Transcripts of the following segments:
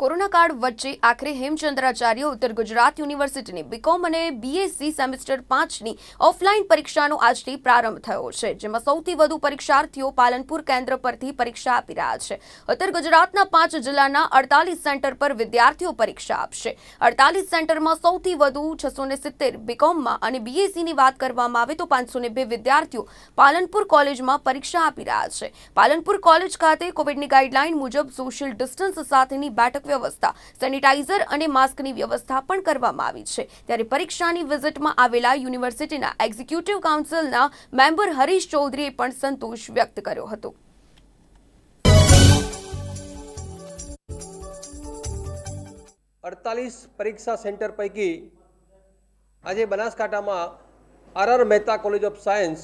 Corona કાળ વચ્ચે આખરે હેમચંદ્રાચાર્ય ઉત્તર ગુજરાત યુનિવર્સિટીની બીકોમ અને બીએસસી સેમેસ્ટર પાંચની ઓફલાઈન પરીક્ષાનો આજથી પ્રારંભ થયો છે, જેમાં સૌથી વધુ પરીક્ષાર્થીઓ પાલનપુર કેન્દ્ર પરથી પરીક્ષા આપી રહ્યા છે. ઉત્તર ગુજરાતના પાંચ જિલ્લાના અડતાલીસ સેન્ટર પર વિદ્યાર્થીઓ પરીક્ષા આપશે. અડતાલીસ સેન્ટરમાં સૌથી વધુ છસો સિત્તેર બીકોમમાં અને બીએસસીની વાત કરવામાં આવે તો પાંચસો બે વિદ્યાર્થીઓ પાલનપુર કોલેજમાં પરીક્ષા આપી રહ્યા છે. પાલનપુર કોલેજ ખાતે કોવિડની ગાઈડલાઈન મુજબ સોશિયલ ડિસ્ટન્સ સાથેની બેઠક વ્યવસ્થા. સેનિટાઈઝર અને માસ્કની વ્યવસ્થા પણ કરવામાં આવી છે. ત્યારે પરીક્ષાની વિઝિટમાં આવેલા યુનિવર્સિટીના એક્ઝિક્યુટિવ કાઉન્સિલના મેમ્બર હરીશ ચૌધરીએ પણ સંતોષ વ્યક્ત કર્યો હતો. અડતાલીસ પરીક્ષા સેન્ટર પૈકી આજે બનાસકાંઠામાં R R Mehta college of science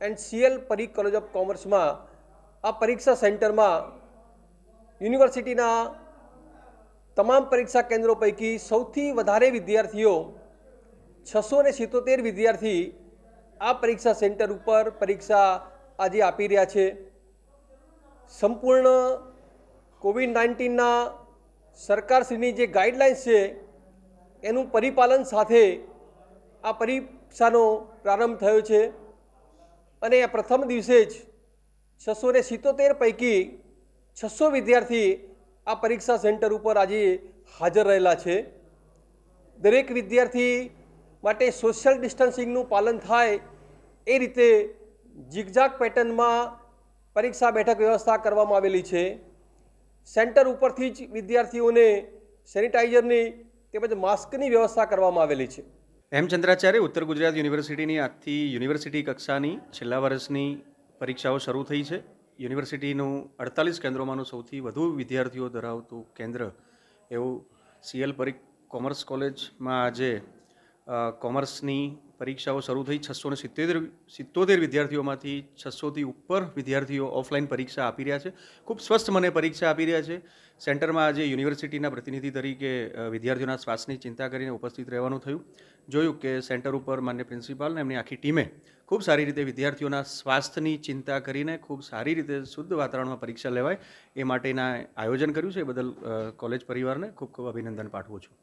and CL Parikh college of કોમર્સમાં આ પરીક્ષા સેન્ટરમાં યુનિવર્સિટીના તમામ પરીક્ષા કેન્દ્રો પૈકી સૌથી વધારે વિદ્યાર્થીઓ છસો ને સિત્તોતેર વિદ્યાર્થી આ પરીક્ષા સેન્ટર ઉપર પરીક્ષા આજે આપી રહ્યા છે. સંપૂર્ણ કોવિડ નાઇન્ટીનના સરકારશ્રીની જે ગાઈડલાઇન્સ છે, એનું પરિપાલન સાથે આ પરીક્ષાનો પ્રારંભ થયો છે. અને આ પ્રથમ દિવસે જ છસો ને સિત્તોતેર પૈકી છસો વિદ્યાર્થી આ પરીક્ષા સેન્ટર ઉપર આજે હાજર રહેલા છે. દરેક વિદ્યાર્થી માટે સોશિયલ ડિસ્ટન્સિંગનું પાલન થાય એ રીતે ઝિગઝાગ પેટર્નમાં પરીક્ષા બેઠક વ્યવસ્થા કરવામાં આવેલી છે. સેન્ટર ઉપરથી જ વિદ્યાર્થીઓને સેનિટાઈઝરની તેમજ માસ્કની વ્યવસ્થા કરવામાં આવેલી છે. હેમચંદ્રાચાર્ય ઉત્તર ગુજરાત યુનિવર્સિટીની આજથી યુનિવર્સિટી કક્ષાની છેલ્લા વર્ષની પરીક્ષાઓ શરૂ થઈ છે. યુનિવર્સિટીનું અડતાલીસ કેન્દ્રોમાંનું સૌથી વધુ વિદ્યાર્થીઓ ધરાવતું કેન્દ્ર એવું સીએલ પરીખ કોમર્સ કોલેજમાં આજે કોમર્સની પરીક્ષાઓ શરૂ થઈ છસો ને સિત્તેર, સિત્તોતેર વિદ્યાર્થીઓમાંથી છસોથી ઉપર વિદ્યાર્થીઓ ઓફલાઈન પરીક્ષા આપી રહ્યા છે. ખૂબ સ્વસ્થ મને પરીક્ષા આપી રહ્યા છે. સેન્ટરમાં આજે યુનિવર્સિટીના પ્રતિનિધિ તરીકે વિદ્યાર્થીઓના શ્વાસની ચિંતા કરીને ઉપસ્થિત રહેવાનું થયું. જોયું કે સેન્ટર ઉપર માન્ય પ્રિન્સિપાલ અને એમની આખી ટીમે ખૂબ સારી રીતે વિદ્યાર્થીઓના સ્વાસ્થ્યની ચિંતા કરીને ખૂબ સારી રીતે શુદ્ધ વાતાવરણમાં પરીક્ષા લેવાય એ માટેના આયોજન કર્યું છે. એ બદલ કોલેજ પરિવારને ખૂબ ખૂબ અભિનંદન પાઠવું છું.